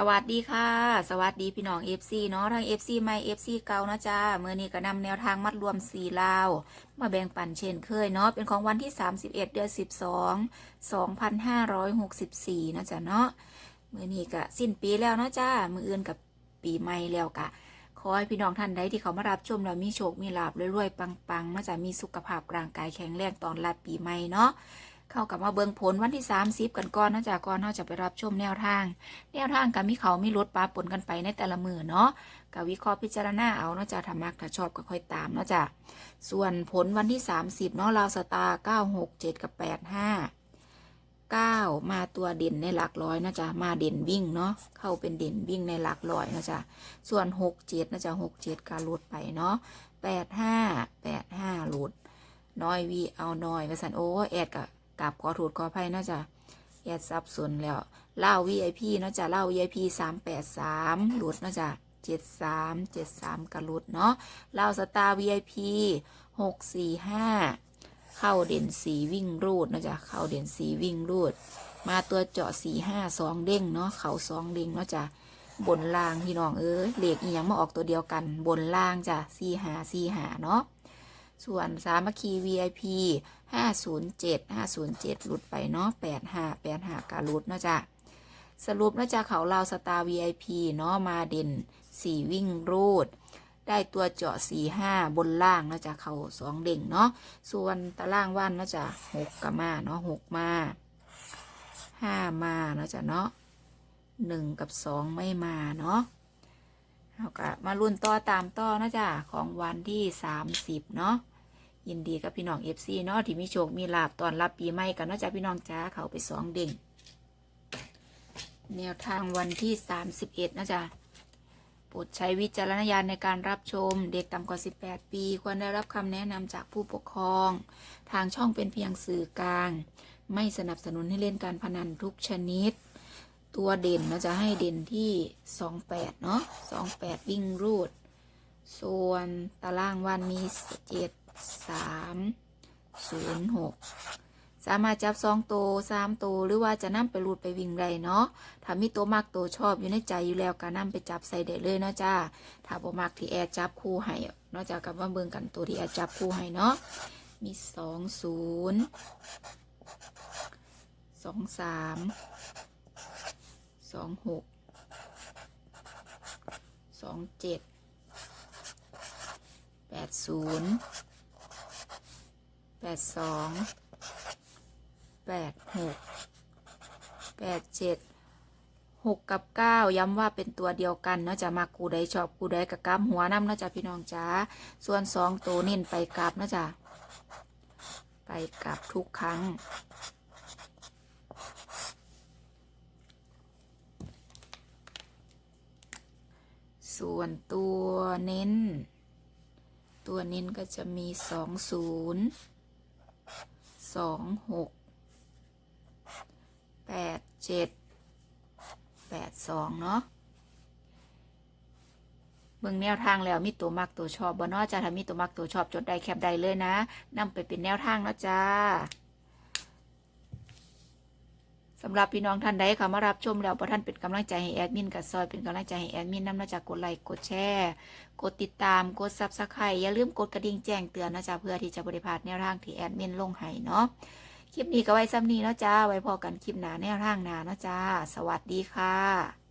สวัสดีค่ะ สวัสดีพี่น้อง FC เนาะทั้ง FC ใหม่ FC เก่านะจ้าเมื่อนี้ก็นำแนวทางมัดรวมสีลาว มาแบ่งปันเช่นเคยเนาะเป็นของวันที่ 31 เดือน 12 2564นะจ๊ะเนาะเมื่อนี้ก็สิ้นปีแล้วเนาะจ้ามืออื่นกับปีใหม่แล้วกะขอให้พี่น้องท่านใดที่เขามารับชมแล้วมีโชคมีลาบรวยๆปังๆนะจ๊ะมีสุขภาพร่างกายแข็งแรงตอนรับปีใหม่เนาะ เข้ากับมาเบิงผลวันที่30กันก่อนนาะจากก่อนเราจะไปรับชมแนวทาง แนวทางกับมีเขามีลดปลาปนกันไปในแต่ละมือเนาะกับวิเคราะห์พิจารณาเอาเนาะจากถ้ามักถ้าชอบก็ค่อยตามเนาะจ้ะส่วนผลวันที่ 30เนาะลาวสตาร์9 6 7 กับ 8 5 9 มาตัวเด่นในหลักร้อยนะจ๊ะ มาเด่นวิ่งเนาะ เข้าเป็นเด่นวิ่งในหลักร้อยนะจ๊ะ ส่วน 6 7นะจ๊ะ6 7การลดไปเนาะ8 5 8 5หลุดน้อยวีเอาน้อยไปสันโอ้แอดกับ กับขอถูดขออภัยเนาะจ้ะแอดซับสนแล้วเล่า VIP เนาะจ้ะเล่า VIP สามแปดสามหลุดเนาะจ้ะเจ็ดสามเจ็ดสามกระหลุดเนาะเล่าสตาร์ VIP หกสี่ห้าเข้าเด่นสีวิ่งรูดนาะจ้ะเข้าเด่นสีวิ่งรูด มาตัวเจาะสี่ห้าสองเด้งเนาะเขาสองเด้งเนาะจ้ะบนล่างพี่น้องเอ้ยเลขอีหยังมาออกตัวเดียวกัน บนล่างจ้ะสี่หาสี่หาเนาะ ส่วนสามัคคี VIP 507 507 หลุดไปเนาะ85 85การหลุดเนาะจ้ะสรุปเนาะจ้ะเขาเราวสตาร์ VIP เนาะมาเด่น 4 วิ่งรูด ได้ตัวเจาะ 4 5 บนล่างเนาะจ้ะเขา2 เด่งเนาะส่วนตารางว่านเนาะจ้ะ6กมาเนาะ6มา5มาเนาะจ้ะเนาะ1กับ 2 ไม่มาเนาะ เอากะมารุ่นต่อตามต่อนะจ๊ะของวันที่30เนาะยินดีกับพี่น้อง FC เนาะที่มีโชคมีลาบตอนรับปีใหม่กันนาะจ๊ะพี่น้องจ้าเขาไปสองเด้งแนวทางวันที่31นะจ๊ะโปรดใช้วิจารณญาณในการรับชม เด็กต่ำกว่า 18 ปี ควรได้รับคำแนะนำจากผู้ปกครอง ทางช่องเป็นเพียงสื่อกลาง ไม่สนับสนุนให้เล่นการพนันทุกชนิด ตัวเด่นเราจะให้เด่นที่ 28 เนาะ28 วิ่งรูด ส่วนตารางวันมี 7 3 0 6 สามารถจับสองตัวสามตัวหรือว่าจะนำไปรูดไปวิ่งได้เนาะถ้ามีตัวมักตัวชอบอยู่ในใจอยู่แล้วก็นำไปจับใส่ได้เลยเนาะจ้าถ้าบ่มักที่แอดจับคู่ให้เนาะจ้ากับว่าเบิ่งกันตัวที่แอดจับคู่ให้เนาะมีสองศูนย์สองสาม องหกสองเจ็ดแปดศูนย์แปดสองแปดหกแปดเจ็ดหกกับเก้าย้ำว่าเป็นตัวเดียวกันเนาะจะมากูได้ชอบกูได้กับกำหัวน้ำเนาะจ้ะพี่น้องจ้าส่วนสองตัวเน้นไปกลับเนาะจ้ะไปกลับทุกครั้ง ส่วนตัวเน้น ตัวเน้นก็จะมีสองศูนย์สองหกแปดเจ็ดแปดสองเนาะเบิ่งแนวทางแล้วมีตัวมักตัวชอบบ่นาะจ้าถ้ามีตัวมักตัวชอบจดได้แคปได้เลยนะนำไปเป็นแนวทางเนาะจ้าำหรับพี่น้องท่านใดค่ะมารับชมแล้วพระท่านเป็นกำลังใจให้แอดมินกับซอยเป็นกำลังใจให้แอดมินนำมาจากกดไลค์กดแชร์กดติดตามกดซับสไครต์อย่าลืมกดกระดิ่งแจ้งเตือนนะจ๊ะเพื่อที่จะบริพาดแนวทางที่แอดมินลงให้เนาะคลิปนี้ก็ไว้ซ้ำนี้เนาะจ้าไว้พอกันคลิปหนาแนวทางหนาเนาะจ้า สวัสดีค่ะ